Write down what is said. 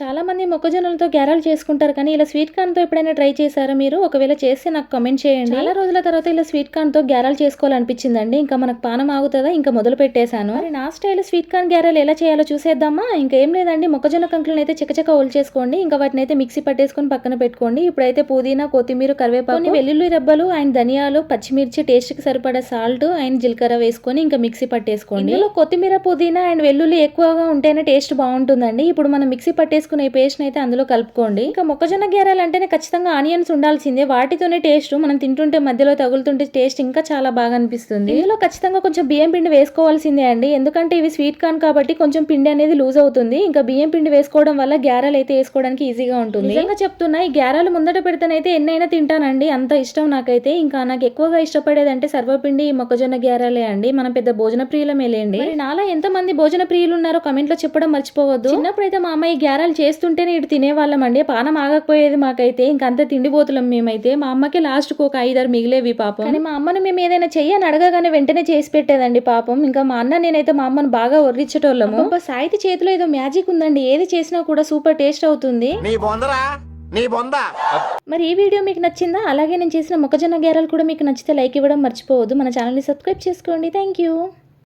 చాలా మంది మొక్కజొన్నలతో గ్యారాలు చేసుకుంటారు కానీ ఇలా స్వీట్ కార్న్తో ఎప్పుడైనా ట్రై చేశారా మీరు? ఒకవేళ చేస్తే నాకు కమెంట్ చేయండి. చాలా రోజుల తర్వాత ఇలా స్వీట్ కార్న్తో గ్యారాలు చేసుకోవాలనిపించిందండి. ఇంకా మనకు పానం ఆగుతుందా? ఇంకా మొదలు పెట్టేశాను. మరి నా స్టైల్ స్వీట్ కార్న్ గ్యారాలు ఎలా చేయాలో చూసేద్దామా? ఇంకా ఏం లేదండి. మొక్కజొన్న కంకులను అయితే చకచక ఓల్ చేసుకోండి. ఇంకా వాటిని అయితే మిక్సీ పట్టేసుకొని పక్కన పెట్టుకోండి. ఇప్పుడైతే పుదీనా కొత్తిమీర కరివేపాకు కొన్ని వెల్లుల్లి రెబ్బలు అండ్ ధనియాలు పచ్చిమిర్చి టేస్ట్కి సరిపడా సాల్ట్ అండ్ జీలకర్ర వేసుకొని ఇంకా మిక్సీ పట్టేసుకోండి. ఇందులో కొత్తిమీర పుదీనా అండ్ వెల్లుల్లి ఎక్కువగా ఉంటేనే టేస్ట్ బాగుంటుందండి. ఇప్పుడు మనం మిక్సీ పట్టేసుకునే పేస్ట్ అయితే అందులో కలుపుకోండి. ఇంకా మొక్కజొన్న గ్యారాలు అంటేనే ఖచ్చితంగా ఆనియన్స్ ఉండాల్సిందే. వాటితోనే టేస్ట్ మనం తింటుంటే మధ్యలో తగులుతుంటే టేస్ట్ ఇంకా చాలా బాగా అనిపిస్తుంది. ఇందులో ఖచ్చితంగా కొంచెం బియ్యం పిండి వేసుకోవాల్సిందే అండి. ఎందుకంటే ఇవి స్వీట్ కార్న్ కాబట్టి కొంచెం పిండి అనేది లూజ్ అవుతుంది. ఇంకా బియ్యం పిండి వేసుకోవడం వల్ల గ్యారాలు అయితే వేసుకోవడానికి ఈజీగా ఉంటుంది. నిజంగా చెప్తున్నా ఈ గ్యారాలు ముందట పెడితేనైతే ఎన్నైనా తింటానండి. అంత ఇష్టం నాకైతే. ఇంకా నాకు ఎక్కువగా ఇష్టపడేది అంటే సర్వపిండి మొక్కజొన్న గ్యారాలే అండి. మనం పెద్ద భోజన ప్రియులమే లేండి నాలా ఎంత మంది భోజన ప్రియులు ఉన్నారో కమెంట్లో చెప్పడం మర్చిపోవద్దు. చిన్నప్పుడైతే మా అమ్మాయి ఈ గ్యారాలు చేస్తుంటేనే ఇటు తినేవాళ్ళం అండి పానం ఆగకపోయేది మాకైతే. ఇంకా అంత తిండిపోతులం మేమైతే. మా అమ్మకి లాస్ట్కు ఒక ఐదారు మిగిలేవి పాపం. కానీ మా అమ్మని మేము ఏదైనా చెయ్యని అడగగానే వెంటనే చేసి పెట్టేదండి పాపం. ఇంకా మా అన్న నేనైతే మా అమ్మని బాగా ఒర్రించేటోళ్ళము అబ్బా, సాయితి చేతిలో ఏదో మ్యాజిక్ ఉందండి. ఏది చేసినా కూడా సూపర్ టేస్ట్ అవుతుంది. నీ బొందరా? నీ బొంద? మరి ఈ వీడియో మీకు నచ్చిందా? అలాగే నేను చేసిన మొక్కజొన్న గ్యారెలు కూడా మీకు నచ్చితే లైక్ ఇవ్వడం మర్చిపోవద్దు. మన ఛానల్ని సబ్స్క్రైబ్ చేసుకోండి. Thank you